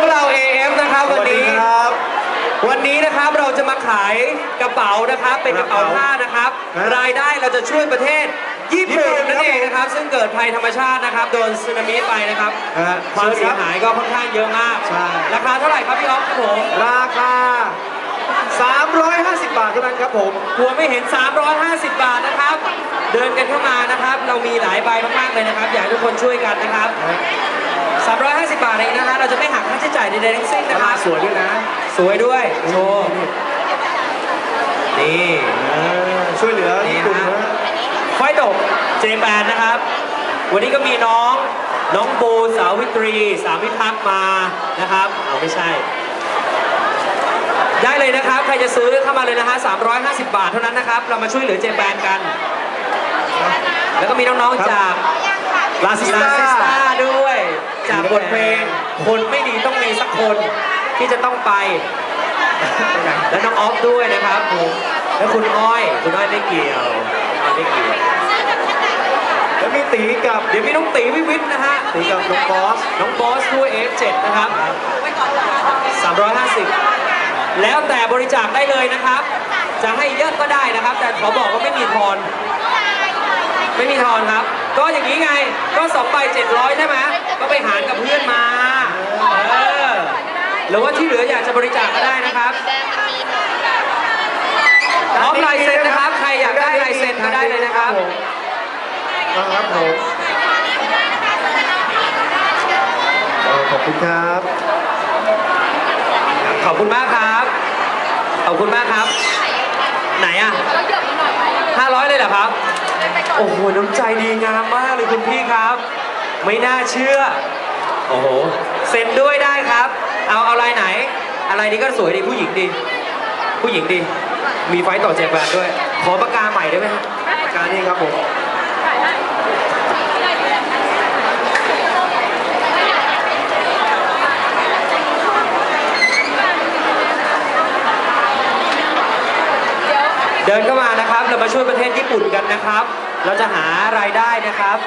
วกเรา AF นะครับสวันวัสดีนี้ ครับ วันนี้นะครับเราจะมาขายกระเป๋านะครับ เป็นกระเป๋าผ้านะครับฮะรายได้เราจะช่วยประเทศญี่ญี่ปุ่ปุ่นนนั่นเองนะครับ ซึ่งเกิดภัยธรรมชาตินะครับ โดนสึนามิไปนะครับ ฮะความเสียหายก็ค่อนข้างเยอะมาก ใช่ ราคาเท่าไหร่ครับพี่อ๊อฟครับผมราคา 350 บาทเท่านั้นครับผมหัวไม่เห็น 350 บาทนะครับ เดินกันเข้ามานะครับ เรามีหลายใบมากๆเลยนะครับ อยากให้ทุกคนช่วยกันนะครับ 350 บาทเองนะฮะเราจะไม่หักค่าใช้จ่ายใดๆทั้งสิ้นรานะคคารับสวยด้วยนะ สวยด้วยโชว์นี่เออช่วยเหลือญี่ปุ่นนะไฟตกเจแปนนะครับ วันนี้ก็มีน้องน้องบูสาวิตรี สาวิพักษ์มานะครับเอาไม่ใช่ ได้เลยนะครับ ใครจะซื้อเข้ามาเลยนะฮะ350 บาทเท่านั้นนะครับ เรามาช่วยเหลือเจแปนกัน แล้วก็มีน้องๆจากลาซิสลาตา ซิสตาด้วย จาก บทเพลง คนไม่ดีต้องมีสักคนที่จะต้องไป และน้องออฟด้วยนะครับผมและคุณอ้อย คุณอ้อยไม่เกี่ยวอ้อยไม่เกี่ยวแล้วมีตีกับเดี๋ยวมีน้องตีวิวิทย์นะฮะตีกับน้องบอสน้องบอสด้วย F7 นะครับ 350 แล้วแต่บริจาคได้เลยนะครับ จะให้เยอะก็ได้นะครับ แต่ขอบอกว่าไม่มีทอน ไม่มีทอนครับ ก็อย่างนี้ไงก็2ใบ700ใช่ไหมก็ไปหารกับเพื่อนมา เออ หรือว่าที่เหลืออยากจะบริจาคก็ได้นะครับพร้อมลายเซ็นนะครับ ใครอยากได้ลายเซ็นก็ได้เลยนะครับมาครับผมเออขอบคุณครับ ขอบคุณมากครับ ขอบคุณมากครับ ไหนอะห้าร้อยเลยเหรอครับ โอ้โห น้ำใจดีงามมากเลยคุณพี่ครับ ไม่น่าเชื่อ โอ้โห เซ็นด้วยได้ครับ เอาเอาลายไหน อะไรนี้ก็สวยดีผู้หญิงดี ผู้หญิงดี มีไฟต่อเจแปนด้วย ขอปากกาใหม่ได้ไหมครับกานี้ครับผมเดินเข้ามานะครับ เรามาช่วยประเทศญี่ปุ่นกันนะครับ เราจะหารายได้นะครับ